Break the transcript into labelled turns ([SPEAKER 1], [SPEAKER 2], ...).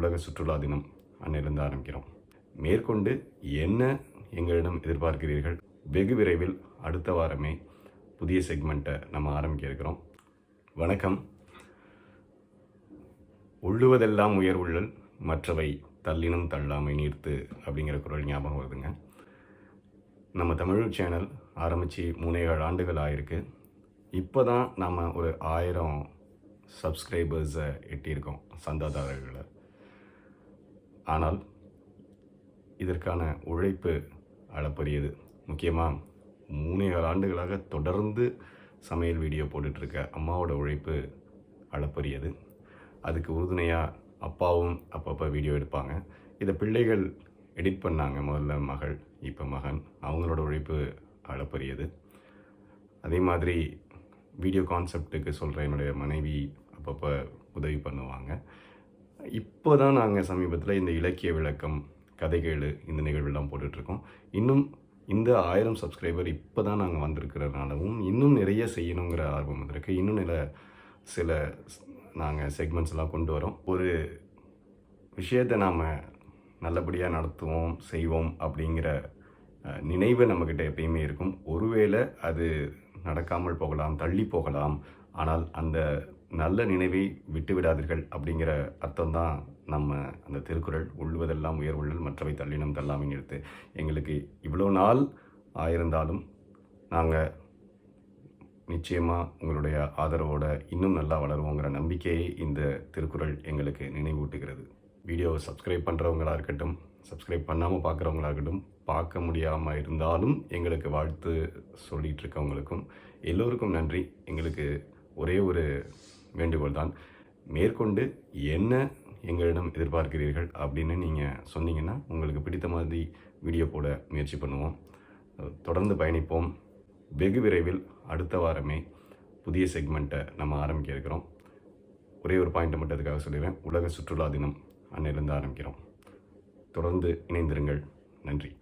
[SPEAKER 1] உலக சுற்றுலா தினம் அன்னிலிருந்து ஆரம்பிக்கிறோம். மேற்கொண்டு என்ன எங்களிடம் எதிர்பார்க்கிறீர்கள்? வெகு விரைவில் அடுத்த வாரமே புதிய செக்மெண்ட்டை நம்ம ஆரம்பிக்க இருக்கிறோம். வணக்கம். உள்ளுவதெல்லாம் உயர் உள்ளல் மற்றவை தள்ளினும் தள்ளாமை நீர்த்து அப்படிங்கிற குரல் ஞாபகம் வருதுங்க. நம்ம தமிழ் சேனல் ஆரம்பித்து மூணேகால் ஆண்டுகள் ஆயிருக்கு. இப்போ தான் நம்ம ஒரு ஆயிரம் சப்ஸ்கிரைபர்ஸை எட்டியிருக்கோம் சந்தாதாரர்களை. ஆனால் இதற்கான உழைப்பு அளப்பரியது. முக்கியமாக மூணே ஆண்டுகளாக தொடர்ந்து சமையல் வீடியோ போட்டுட்ருக்க அம்மாவோட உழைப்பு அளப்பரியது. அதுக்கு உறுதுணையாக அப்பாவும் அப்பப்போ வீடியோ எடுப்பாங்க. இதை பிள்ளைகள் எடிட் பண்ணாங்க. முதல்ல மகள் இப்போ மகன். அவங்களோட உழைப்பு அளப்பரியது. அதே மாதிரி வீடியோ கான்செப்ட்டுக்கு சொல்கிற என்னுடைய மனைவி அப்பப்போ உதவி பண்ணுவாங்க. இப்போ தான் நாங்கள் சமீபத்தில் இந்த இலக்கிய விளக்கம் கதைகள் இந்த நிகழ்வுலாம் போட்டுட்ருக்கோம். இன்னும் இந்த ஆயிரம் சப்ஸ்கிரைபர் இப்போ தான் நாங்கள் வந்திருக்கிறதுனாலவும் இன்னும் நிறைய செய்யணுங்கிற ஆர்வம் வந்திருக்கு இன்னும் நில சில நாங்கள் செக்மெண்ட்ஸ் எல்லாம் கொண்டு வரோம். ஒரு விஷயத்தை நாம் நல்லபடியாக நடத்துவோம் செய்வோம் அப்படிங்கிற நினைவு நம்மக்கிட்ட எப்பயுமே இருக்கும். ஒருவேளை அது நடக்காமல் போகலாம் தள்ளி போகலாம். ஆனால் அந்த நல்ல நினைவை விட்டு விடாதீர்கள் அப்படிங்கிற அர்த்தம் தான் நம்ம அந்த திருக்குறள் உள்ளுவதெல்லாம் உயர்வுள்ளல் மற்றவை தள்ளினம் தள்ளாமை நிறுத்து எங்களுக்கு இவ்வளோ நாள் ஆயிருந்தாலும் நாங்கள் நிச்சயமாக உங்களுடைய ஆதரவோட இன்னும் நல்லா வளருவோங்கிற நம்பிக்கையை இந்த திருக்குறள் எங்களுக்கு நினைவூட்டுகிறது. வீடியோவை சப்ஸ்கிரைப் பண்ணுறவங்களா இருக்கட்டும் சப்ஸ்கிரைப் பண்ணாமல் பார்க்குறவங்களா இருக்கட்டும் பார்க்க முடியாமல் இருந்தாலும் எங்களுக்கு வாழ்த்து சொல்லிகிட்ருக்கவங்களுக்கும் எல்லோருக்கும் நன்றி. எங்களுக்கு ஒரே ஒரு வேண்டுகோள் தான் மேற்கொண்டு என்ன எங்களிடம் எதிர்பார்க்கிறீர்கள் அப்படின்னு நீங்கள் சொன்னீங்கன்னா உங்களுக்கு பிடித்த மாதிரி வீடியோ போட முயற்சி பண்ணுவோம். தொடர்ந்து பயணிப்போம். வெகு விரைவில் அடுத்த வாரமே புதிய செக்மெண்ட்டை நம்ம ஆரம்பிக்க இருக்கிறோம். ஒரே ஒரு பாயிண்ட்டை மட்டும் அதுக்காக சொல்லிடுறேன். உலக சுற்றுலா தினம் அன்னிலிருந்து ஆரம்பிக்கிறோம். தொடர்ந்து இணைந்திருங்கள். நன்றி.